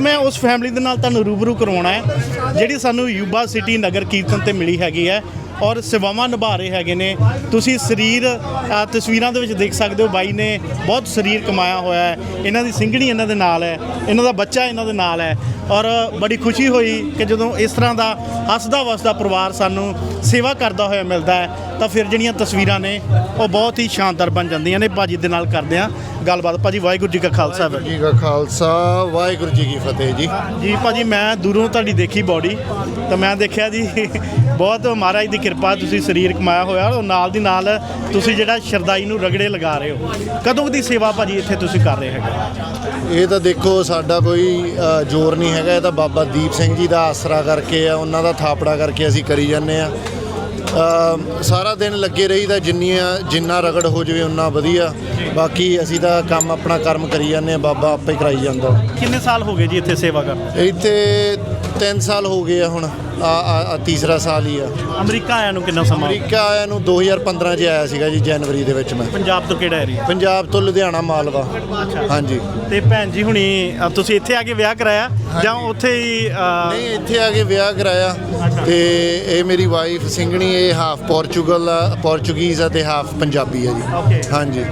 ਮੈਂ ਉਸ ਫੈਮਿਲੀ ਦੇ ਨਾਲ ਤੁਹਾਨੂੰ ਰੂਬਰੂ ਕਰਵਾਉਣਾ ਹੈ। ਜਿਹੜੀ ਸਾਨੂੰ ਯੂਬਾ ਸਿਟੀ ਨਗਰ ਕੀਰਤਨ ਤੇ ਮਿਲੀ ਹੈਗੀ ਹੈ ਔਰ ਸੇਵਾਵਾਂ ਨਿਭਾ ਰਹੇ ਹੈਗੇ ਨੇ। ਤੁਸੀਂ ਸਰੀਰ ਤਸਵੀਰਾਂ ਦੇ ਵਿੱਚ ਦੇਖ ਸਕਦੇ ਹੋ, ਬਾਈ ਨੇ ਬਹੁਤ ਸਰੀਰ ਕਮਾਇਆ ਹੋਇਆ ਹੈ। ਇਹਨਾਂ ਦੀ ਸਿੰਘਣੀ ਇਹਨਾਂ ਦੇ ਨਾਲ ਹੈ। ਇਹਨਾਂ ਦਾ ਬੱਚਾ ਇਹਨਾਂ ਦੇ ਨਾਲ ਹੈ। ਔਰ ਬੜੀ ਖੁਸ਼ੀ ਹੋਈ ਕਿ ਜਦੋਂ ਇਸ ਤਰ੍ਹਾਂ ਦਾ ਹੱਸਦਾ ਵਸਦਾ ਪਰਿਵਾਰ ਸਾਨੂੰ ਸੇਵਾ ਕਰਦਾ ਹੋਇਆ ਮਿਲਦਾ ਹੈ ਤਾਂ ਫਿਰ ਜਿਹੜੀਆਂ ਤਸਵੀਰਾਂ ਨੇ ਉਹ ਬਹੁਤ ਹੀ ਸ਼ਾਨਦਾਰ ਬਣ ਜਾਂਦੀਆਂ ਨੇ। ਭਾਜੀ ਦੇ ਨਾਲ ਕਰਦੇ ਆ ਗੱਲਬਾਤ। ਭਾਜੀ ਵਾਹਿਗੁਰੂ ਜੀ ਕਾ ਖਾਲਸਾ। ਵਾਹਿਗੁਰੂ ਜੀ ਕਾ ਖਾਲਸਾ ਵਾਹਿਗੁਰੂ ਜੀ ਕੀ ਫਤਿਹ ਜੀ। ਜੀ ਭਾਜੀ ਮੈਂ ਦੂਰੋਂ ਤੁਹਾਡੀ ਦੇਖੀ ਬਾਡੀ ਤਾਂ ਮੈਂ ਦੇਖਿਆ ਜੀ ਬਹੁਤ ਮਹਾਰਾਜ ਦੀ ਕਿਰਪਾ ਤੁਸੀਂ ਸਰੀਰ ਕਮਾਇਆ ਹੋਇਆ ਔਰ ਨਾਲ ਦੀ ਨਾਲ ਤੁਸੀਂ ਜਿਹੜਾ ਸ਼ਰਦਾਈ ਨੂੰ ਰਗੜੇ ਲਗਾ ਰਹੇ ਹੋ। ਕਦੋਂ ਦੀ ਸੇਵਾ ਭਾਜੀ ਇੱਥੇ ਤੁਸੀਂ ਕਰ ਰਹੇ ਹੈਗੇ? ਇਹ ਤਾਂ ਦੇਖੋ ਸਾਡਾ ਕੋਈ ਜ਼ੋਰ ਨਹੀਂ ਹੈਗਾ। ਇਹ ਤਾਂ ਬਾਬਾ ਦੀਪ ਸਿੰਘ ਜੀ ਦਾ ਆਸਰਾ ਕਰਕੇ ਆ ਉਹਨਾਂ ਦਾ ਥਾਪੜਾ ਕਰਕੇ ਅਸੀਂ ਕਰੀ ਜਾਂਦੇ ਆ ਸਾਰਾ ਦਿਨ ਲੱਗੇ ਰਹੀਦਾ ਜਿੰਨੀਆਂ ਜਿੰਨਾ ਰਗੜ ਹੋ ਜਾਵੇ ਉਨਾ ਵਧੀਆ। ਬਾਕੀ ਅਸੀਂ ਤਾਂ ਕੰਮ ਆਪਣਾ ਕਰਮ ਕਰੀ ਜਾਂਦੇ ਆ ਬਾਬਾ ਆਪੇ ਕਰਾਈ ਜਾਂਦਾ। ਕਿੰਨੇ ਸਾਲ ਹੋ ਗਏ ਜੀ ਇੱਥੇ ਸੇਵਾ ਕਰਦੇ ਇੱਥੇ 3 ਸਾਲ ਹੋ ਗਏ ਆ ਹੁਣ ਆ ਆ- ਤੀਸਰਾ ਸਾਲ ਹੀ ਆ। ਅਮਰੀਕਾ ਆਇਆ ਨੂੰ ਕਿੰਨਾ ਸਮਾਂ? ਅਮਰੀਕਾ ਆਇਆ ਨੂੰ 2015 ਚ ਆਇਆ ਸੀਗਾ ਜੀ ਜਨਵਰੀ ਦੇ ਵਿੱਚ ਮੈਂ। ਪੰਜਾਬ ਤੋਂ ਕਿਹੜਾ ਏਰੀਆ ਪੰਜਾਬ ਤੋਂ ਲੁਧਿਆਣਾ ਮਾਲਵਾ। ਹਾਂਜੀ। ਤੇ ਭੈਣ ਜੀ ਹੁਣੀ ਅ, ਤੁਸੀਂ ਇੱਥੇ ਆ ਕੇ ਵਿਆਹ ਕਰਾਇਆ? ਜਾਂ ਉੱਥੇ ਹੀ ਅ, ਨਹੀਂ ਇੱਥੇ ਆ ਕੇ ਵਿਆਹ ਕਰਾਇਆ। ਤੇ ਇਹ ਮੇਰੀ ਵਾਈਫ ਸਿੰਘਣੀ ਇਹ ਹਾਫ ਪੋਰਚੁਗਲ ਆ ਪੋਰਚੁਗੀਜ਼ ਆ ਤੇ ਹਾਫ ਪੰਜਾਬੀ ਆ ਜੀ. ਹਾਂਜੀ।